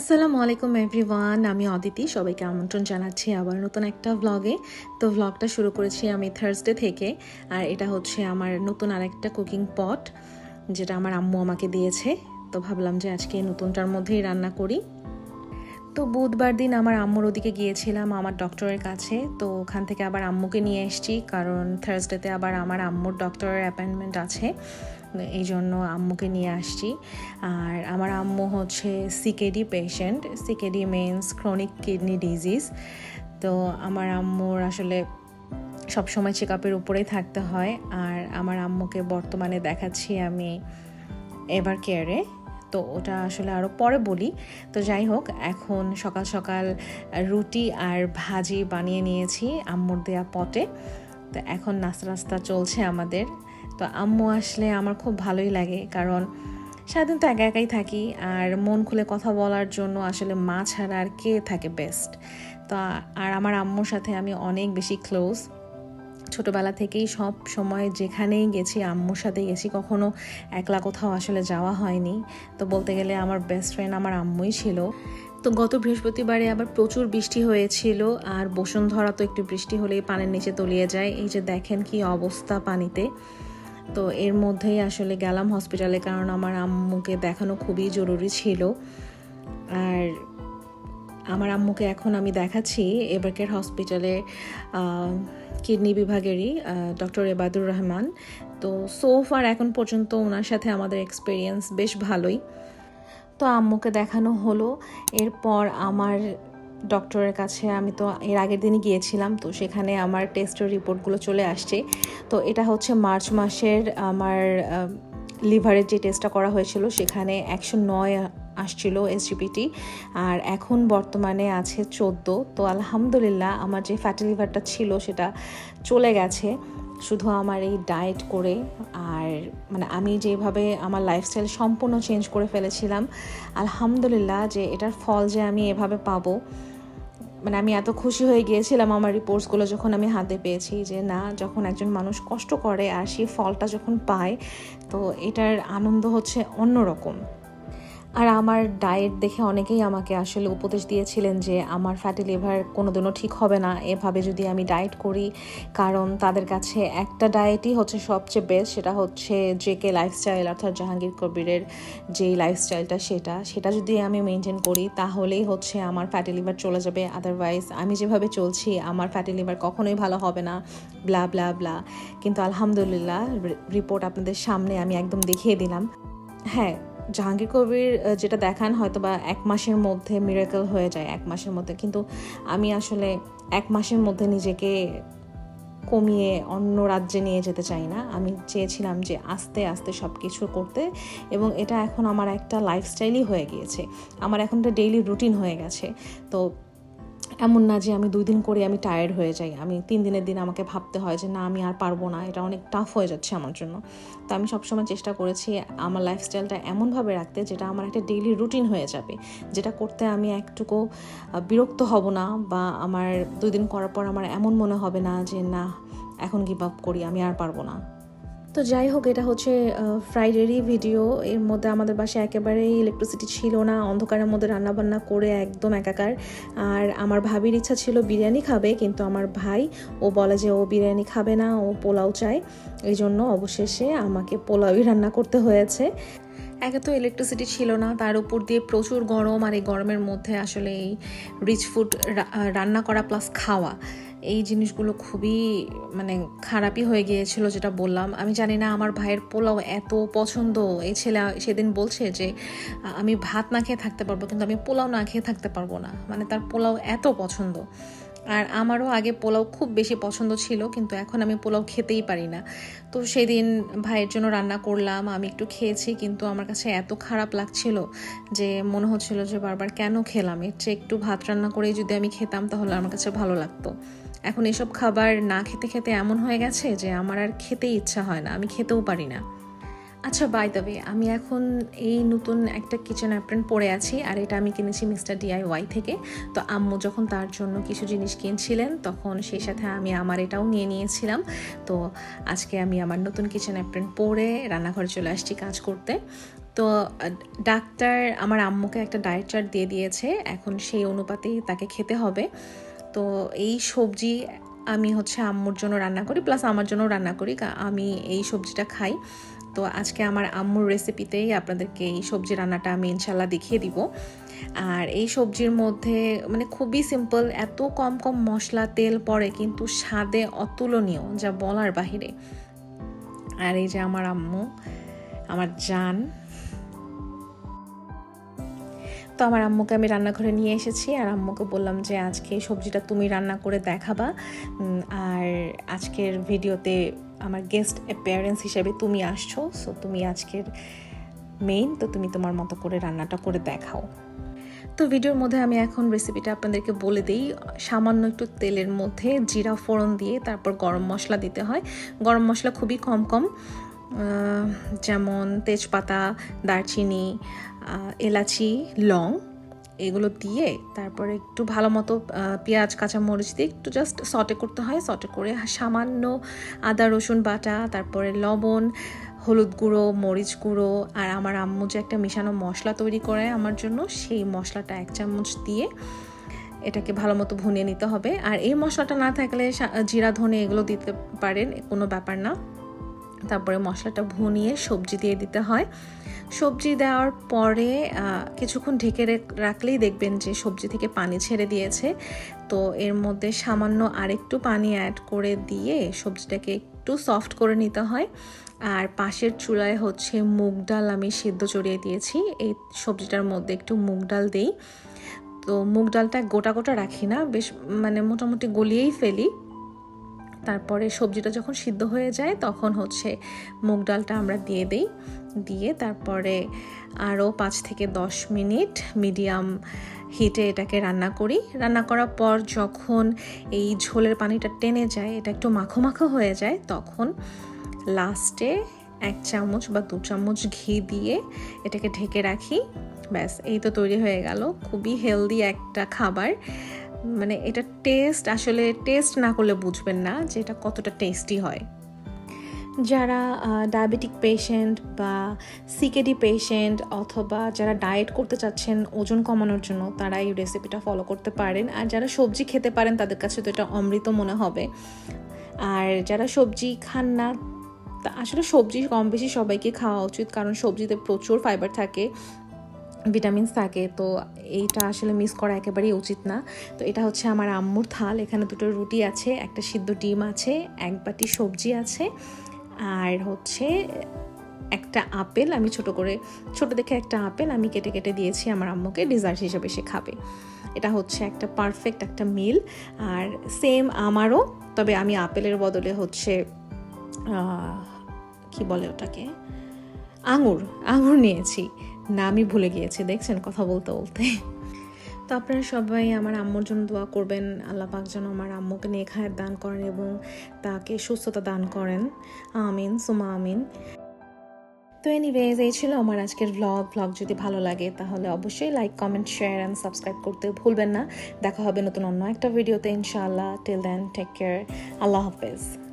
আসসালামু আলাইকুম এভরিওয়ান, আমি অদিতি। সবাইকে আমন্ত্রণ জানাচ্ছি আবার নতুন একটা ভ্লগে তো ভ্লগটা শুরু করেছি আমি থার্সডে থেকে, আর এটা হচ্ছে আমার নতুন আরেকটা কুকিং পট যেটা আমার আম্মু আমাকে দিয়েছে। তো ভাবলাম যে আজকে নতুনটার মধ্যেই রান্না করি। তো বুধবার দিন আমার আম্মুর ওদিকে গিয়েছিলাম, আমার ডক্টরের কাছে। তো ওখান থেকে আবার আম্মুকে নিয়ে এসেছি, কারণ থার্সডেতে আবার আমার আম্মুর ডক্টরের অ্যাপয়েন্টমেন্ট আছে। এই জন্য আম্মুকে নিয়ে আসছি। আর আমার আম্মু হচ্ছে CKD patient CKD means chronic kidney disease তো আমার আম্মুর আসলে সবসময় চেক আপের উপরেই থাকতে হয়। আর আমার আম্মুকে বর্তমানে দেখাচ্ছি আমি এভার কেয়ারে তো ওটা আসলে আরও পরে বলি। তো যাই হোক, এখন সকাল সকাল রুটি আর ভাজি বানিয়ে নিয়েছি আম্মুর দেয়া পটে। তো এখন নাস্তা নাস্তা চলছে আমাদের। তো আম্মু আসলে আমার খুব ভালোই লাগে, কারণ সারাদিন তো একা একাই থাকি আর মন খুলে কথা বলার জন্য আসলে মা ছাড়া আর কে থাকে বেস্ট তো আর আমার আম্মুর সাথে আমি অনেক বেশি ক্লোজ ছোটোবেলা থেকেই সব সময় যেখানেই গেছি, আম্মুর সাথে গেছি, কখনো একলা কোথাও আসলে যাওয়া হয়নি। তো বলতে গেলে আমার বেস্ট ফ্রেন্ড আমার আম্মুই ছিল। তো গত বৃহস্পতিবারে আবার প্রচুর বৃষ্টি হয়েছিল, আর বসুন্ধরা তো একটু বৃষ্টি হলেই পানির নিচে তলিয়ে যায়। এই যে দেখেন কি অবস্থা পানিতে। তো এর মধ্যেই আসলে গেলাম হসপিটালে কারণ আমার আম্মুকে দেখানো খুবই জরুরি ছিল। আর আমার আম্মুকে এখন আমি দেখাচ্ছি, এবারকের হসপিটালে কিডনি বিভাগেরই ডক্টর এবাদুর রহমান। তো সোফার এখন পর্যন্ত ওনার সাথে আমাদের এক্সপিরিয়েন্স বেশ ভালোই। তো আম্মুকে দেখানো হলো, এরপর আমার ডক্টরের কাছে আমি তো এর আগের দিনই গিয়েছিলাম, তো সেখানে আমার টেস্টের রিপোর্টগুলো চলে আসছে। তো এটা হচ্ছে মার্চ মাসের আমার লিভারের যে টেস্টটা করা হয়েছিল, সেখানে একশো নয় আসছিল এসজিপিটি আর এখন বর্তমানে আছে চোদ্দ। তো আলহামদুলিল্লাহ আমার যে ফ্যাটি লিভারটা ছিল সেটা চলে গেছে। শুধু আমার এই ডায়েট করে আর মানে আমি যেভাবে আমার লাইফস্টাইল সম্পূর্ণ চেঞ্জ করে ফেলেছিলাম, আলহামদুলিল্লাহ যে এটার ফল যে আমি এভাবে পাবো। মানে আমি এত খুশি হয়ে গিয়েছিলাম আমার রিপোর্টসগুলো যখন আমি হাতে পেয়েছি যে না, যখন একজন মানুষ কষ্ট করে আর সেই ফলটা যখন পায়, তো এটার আনন্দ হচ্ছে অন্যরকম। আর আমার ডায়েট দেখে অনেকেই আমাকে আসলে উপদেশ দিয়েছিলেন যে আমার ফ্যাটি লিভার কোনোদিনও ঠিক হবে না। এভাবে যদি আমি ডায়েট করি, কারণ তাদের কাছে একটা ডায়েটই হচ্ছে সবচেয়ে বেস্ট সেটা হচ্ছে জে কে লাইফস্টাইল অর্থাৎ জাহাঙ্গীর কবিরের যেই লাইফস্টাইলটা সেটা। সেটা যদি আমি মেনটেন করি, তাহলেই হচ্ছে আমার ফ্যাটি লিভার চলে যাবে। আদারওয়াইজ আমি যেভাবে চলছি, আমার ফ্যাটি লিভার কখনোই ভালো হবে না। ব্লা ব্লা ব্লা কিন্তু আলহামদুলিল্লাহ রিপোর্ট আপনাদের সামনে আমি একদম দেখিয়ে দিলাম। হ্যাঁ জাহাঙ্গীর কবির যেটা দেখান হয়তো বা এক মাসের মধ্যে মিরাকল হয়ে যায়, এক মাসের মধ্যে। কিন্তু আমি আসলে এক মাসের মধ্যে নিজেকে কমিয়ে অন্য রাজ্যে নিয়ে যেতে চাই না। আমি চেয়েছিলাম যে আস্তে আস্তে সব কিছু করতে এবং এটা এখন আমার একটা লাইফস্টাইলই হয়ে গিয়েছে। আমার এখন একটা ডেইলি রুটিন হয়ে গেছে। তো এমন না যে আমি দুই দিন করে আমি টায়ার্ড হয়ে যাই। আমি তিন দিনের দিন আমাকে ভাবতে হয় যে, না, আমি আর পারব না। এটা অনেক টাফ হয়ে যাচ্ছে আমার জন্য। তো আমি সবসময় চেষ্টা করেছি আমার লাইফস্টাইলটা এমনভাবে রাখতে যেটা আমার একটা ডেইলি রুটিন হয়ে যাবে। যেটা করতে আমি একটুকু বিরক্ত হব না বা আমার দুই দিন করার পর আমার এমন মনে হবে না যে, না, এখন গিভ আপ করি, আমি আর পারব না। তো যাই হোক, এটা হচ্ছে ফ্রাইডেরই ভিডিও এর মধ্যে আমাদের বাসায় একেবারেই ইলেকট্রিসিটি ছিল না, অন্ধকারের মধ্যে রান্নাবান্না করে একদম একাকার। আর আমার ভাবির ইচ্ছা ছিল বিরিয়ানি খাবে, কিন্তু আমার ভাই, ও বলে যে ও বিরিয়ানি খাবে না, ও পোলাও চায়। এই জন্য অবশেষে আমাকে পোলাওই রান্না করতে হয়েছে। একে তো ইলেকট্রিসিটি ছিল না, তার উপর দিয়ে প্রচুর গরম, আর এই গরমের মধ্যে আসলে এই রিচ ফুড রান্না করা প্লাস খাওয়া। এই জিনিসগুলো খুবই মানে খারাপই হয়ে গিয়েছিল যেটা বললাম। আমি জানি না আমার ভাইয়ের পোলাও এত পছন্দ। এই ছেলে সেদিন বলছে যে, আমি ভাত না খেয়ে থাকতে পারব, কিন্তু আমি পোলাও না খেয়ে থাকতে পারব না। মানে তার পোলাও এত পছন্দ। আর আমারও আগে পোলাও খুব বেশি পছন্দ ছিল, কিন্তু এখন আমি পোলাও খেতেই পারি না। তো সেদিন ভাইয়ের জন্য রান্না করলাম, আমি একটু খেয়েছি, কিন্তু আমার কাছে এত খারাপ লাগছিল যে মনে হচ্ছিল যে বারবার কেন খেলাম? এর চেয়ে একটু ভাত রান্না করেই যদি আমি খেতাম, তাহলে আমার কাছে ভালো লাগতো। এখন এসব খাবার না খেতে খেতে এমন হয়ে গেছে যে আমার আর খেতে ইচ্ছা হয় না, আমি খেতেও পারি না। আচ্ছা বাই দ্য আমি এখন এই নতুন একটা কিচেন অ্যাপ্রেন পরে আছি, আর এটা আমি কিনেছি মিস্টার ডিআই ওয়াই থেকে। তো আম্মু যখন তার জন্য কিছু জিনিস কিনছিলেন, তখন সেই সাথে আমি আমার এটাও নিয়ে নিয়েছিলাম। তো আজকে আমি আমার নতুন কিচেন অ্যাপ্রেন পরে রান্নাঘরে চলে আসছি কাজ করতে। তো ডাক্তার আমার আম্মুকে একটা ডায়েট চার্ট দিয়ে দিয়েছে, এখন সেই অনুপাতেই তাকে খেতে হবে। তো এই সবজি আমি হচ্ছে আম্মুর জন্য রান্না করি প্লাস আমার জন্য রান্না করি আমি এই সবজিটা খাই। তো আজকে আমার আম্মুর রেসিপিতেই আপনাদেরকে এই সবজি রান্নাটা আমি ইনশাল্লাহ দেখিয়ে দিব। আর এই সবজির মধ্যে মানে খুবই সিম্পল এত কম কম মশলা, তেল পড়ে, কিন্তু স্বাদে অতুলনীয়, যা বলার বাহিরে। আর এই যে আমার আম্মু, আমার জান তো আমার আম্মুকে আমি রান্নাঘরে নিয়ে এসেছি। আর আম্মুকে বললাম যে, আজকে সবজিটা তুমি রান্না করে দেখাবা। আর আজকের ভিডিওতে আমার গেস্ট অ্যাপিয়ারেন্স হিসেবে তুমি আসছো। সো তুমি আজকের মেইন তো তুমি তোমার মতো করে রান্নাটা করে দেখাও। তো ভিডিওর মধ্যে আমি এখন রেসিপিটা আপনাদেরকে বলে দিই। সামান্য একটু তেলের মধ্যে জিরা ফোড়ন দিয়ে তারপর গরম মশলা দিতে হয়। গরম মশলা খুবই কম কম। যেমন তেজপাতা, দারচিনি এলাচি, লং এগুলো দিয়ে তারপরে একটু ভালো মতো পেঁয়াজ, কাঁচামরিচ দিয়ে একটু জাস্ট সটে করতে হয়। সটে করে সামান্য আদা, রসুন বাটা, তারপরে লবণ, হলুদ গুঁড়ো, মরিচ গুঁড়ো আর আমার আম্মু যে একটা মিশানো মশলা তৈরি করে আমার জন্য, সেই মশলাটা এক চামচ দিয়ে এটাকে ভালো মতো ভুনিয়ে নিতে হবে। আর এই মশলাটা না থাকলে জিরা, ধনে এগুলো দিতে পারেন, কোনো ব্যাপার না। তারপরে মশলাটা ভুনিয়ে সবজি দিয়ে দিতে হয়। সবজি দেওয়ার পরে কিছুক্ষণ ঢেকে রেখ- রাখলেই দেখবেন যে সবজি থেকে পানি ছেড়ে দিয়েছে। তো এর মধ্যে সামান্য আরেকটু পানি অ্যাড করে দিয়ে সবজিটাকে একটু সফট করে নিতে হয়। আর পাশের চুলায় হচ্ছে মুগ ডাল আমি সিদ্ধ চড়িয়ে দিয়েছি। এই সবজিটার মধ্যে একটু মুগ ডাল দিই। তো মুগ ডালটা গোটা গোটা রাখি না, বেশ মানে মোটামুটি গলিয়েই ফেলি। তারপরে সবজিটা যখন সিদ্ধ হয়ে যায়, তখন হচ্ছে মুগ ডালটা আমরা দিয়ে দিই। দিয়ে তারপরে আরও পাঁচ থেকে দশ মিনিট মিডিয়াম হিটে এটাকে রান্না করি। রান্না করার পর যখন এই ঝোলের পানিটা টেনে যায়, এটা একটু মাখো মাখো হয়ে যায়, তখন লাস্টে এক চামচ বা দু চামচ ঘি দিয়ে এটাকে ঢেকে রাখি। ব্যাস, এই তো তৈরি হয়ে গেল। খুবই হেলদি একটা খাবার। মানে এটা টেস্ট আসলে টেস্ট না করলে বুঝবেন না যে এটা কতটা টেস্টি হয়। যারা ডায়াবেটিক পেশেন্ট বা সিকেডি পেশেন্ট অথবা যারা ডায়েট করতে চাচ্ছেন ওজন কমানোর জন্য, তারা এই রেসিপিটা ফলো করতে পারেন। আর যারা সবজি খেতে পারেন, তাদের কাছে তো এটা অমৃত মনে হবে। আর যারা সবজি খান না, তা আসলে সবজি কম বেশি সবাইকে খাওয়া উচিত, কারণ সবজিতে প্রচুর ফাইবার থাকে। ভিটামিনস থাকে, তো এইটা আসলে মিস করা একেবারেই উচিত না। তো এটা হচ্ছে আমার আম্মুর থাল, এখানে দুটো রুটি আছে, একটা সিদ্ধ ডিম আছে, এক বাটি সবজি আছে, আর হচ্ছে একটা আপেল, আমি ছোট করে, ছোট দেখে একটা আপেল আমি কেটে কেটে দিয়েছি আমার আম্মুকে ডিজার্ট হিসেবে সে খাবে। এটা হচ্ছে একটা পারফেক্ট একটা মিল আর সেম আমারও, তবে আমি আপেলের বদলে হচ্ছে কি বলে ওটাকে? আঙুর আঙুর নিয়েছি। নামই ভুলে গিয়েছি, দেখছেন কথা বলতে বলতে। তো আপনারা সবাই আমার আম্মুর জন্য দোয়া করবেন। আল্লাহ পাক যেন আমার আম্মুকে নিয়ে খায়ের দান করেন এবং তাকে সুস্থতা দান করেন। আমিন সুমা আমিন। তো এনিওয়েজ এই ছিল আমার আজকের ভ্লগ ভ্লগ যদি ভালো লাগে, তাহলে অবশ্যই like comment share and subscribe করতে ভুলবেন না। দেখা হবে নতুন অন্য একটা ভিডিওতে ইনশাআল্লাহ। টিল দেন টেক কেয়ার আল্লাহ হাফেজ।